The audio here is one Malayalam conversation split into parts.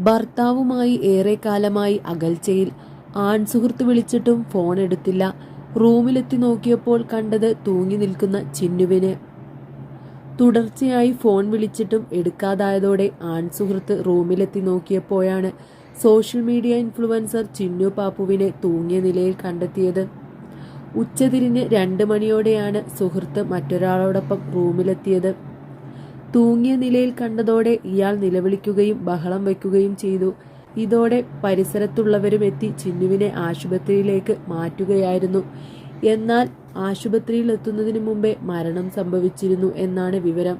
ഭർത്താവുമായി ഏറെക്കാലമായി അകൽച്ചയിൽ ആൺസുഹൃത്ത് വിളിച്ചിട്ടും ഫോൺ എടുത്തില്ല. റൂമിലെത്തി നോക്കിയപ്പോൾ കണ്ടത് തൂങ്ങി നിൽക്കുന്ന ചിന്നുവിനെ. തുടർച്ചയായി ഫോൺ വിളിച്ചിട്ടും എടുക്കാതായതോടെ ആൺസുഹൃത്ത് റൂമിലെത്തി നോക്കിയപ്പോഴാണ് സോഷ്യൽ മീഡിയ ഇൻഫ്ലുവൻസർ ചിന്നു പാപ്പുവിനെ തൂങ്ങിയ നിലയിൽ കണ്ടെത്തിയത്. ഉച്ചതിരിഞ്ഞ് രണ്ട് മണിയോടെയാണ് സുഹൃത്ത് മറ്റൊരാളോടൊപ്പം റൂമിലെത്തിയത്. തൂങ്ങിയ നിലയിൽ കണ്ടതോടെ ഇയാൾ നിലവിളിക്കുകയും ബഹളം വയ്ക്കുകയും ചെയ്തു. ഇതോടെ പരിസരത്തുള്ളവരും എത്തി ചിന്നുവിനെ ആശുപത്രിയിലേക്ക് മാറ്റുകയായിരുന്നു. എന്നാൽ ആശുപത്രിയിൽ എത്തുന്നതിനു മുമ്പേ മരണം സംഭവിച്ചിരുന്നു എന്നാണ് വിവരം.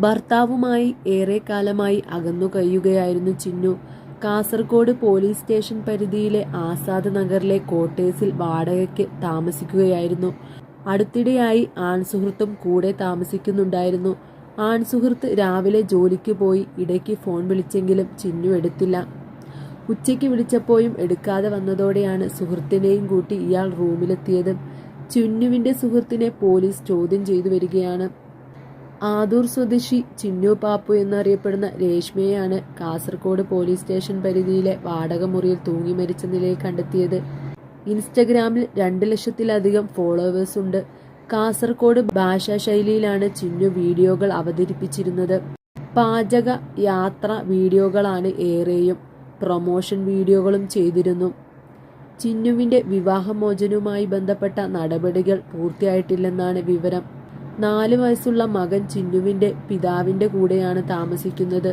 ഭർത്താവുമായി ഏറെക്കാലമായി അകന്നു കഴിയുകയായിരുന്നു ചിന്നു. കാസർഗോഡ് പോലീസ് സ്റ്റേഷൻ പരിധിയിലെ ആസാദ് നഗറിലെ കോട്ടേഴ്സിൽ വാടകയ്ക്ക് താമസിക്കുകയായിരുന്നു. അടുത്തിടെയായി ആൺസുഹൃത്തും കൂടെ താമസിക്കുന്നുണ്ടായിരുന്നു. ആൺസുഹൃത്ത് രാവിലെ ജോലിക്ക് പോയി ഇടയ്ക്ക് ഫോൺ വിളിച്ചെങ്കിലും ചിന്നു എടുത്തില്ല. ഉച്ചയ്ക്ക് വിളിച്ചപ്പോഴും എടുക്കാതെ വന്നതോടെയാണ് സുഹൃത്തിനെയും കൂട്ടി ഇയാൾ റൂമിലെത്തിയത്. ചിന്നുവിന്റെ സുഹൃത്തിനെ പോലീസ് ചോദ്യം ചെയ്തു വരികയാണ്. ആദൂർ സ്വദേശി ചിന്നു പാപ്പു എന്നറിയപ്പെടുന്ന രേഷ്മയെയാണ് കാസർഗോഡ് പോലീസ് സ്റ്റേഷൻ പരിധിയിലെ വാടകമുറിയിൽ തൂങ്ങി മരിച്ച നിലയിൽ കണ്ടെത്തിയത്. ഇൻസ്റ്റഗ്രാമിൽ രണ്ട് ലക്ഷത്തിലധികം ഫോളോവേഴ്സ് ഉണ്ട്. കാസർഗോഡ് ഭാഷാശൈലിയിലാണ് ചിന്നു വീഡിയോകൾ അവതരിപ്പിച്ചിരുന്നത്. പാചക യാത്ര വീഡിയോകളാണ് ഏറെയും പ്രൊമോഷൻ വീഡിയോകളും ചെയ്തിരുന്നു. ചിന്നുവിന്റെ വിവാഹമോചനവുമായി ബന്ധപ്പെട്ട നടപടികൾ പൂർത്തിയായിട്ടില്ലെന്നാണ് വിവരം. നാല് വയസ്സുള്ള മകൻ ചിന്നുവിന്റെ പിതാവിന്റെ കൂടെയാണ് താമസിക്കുന്നത്.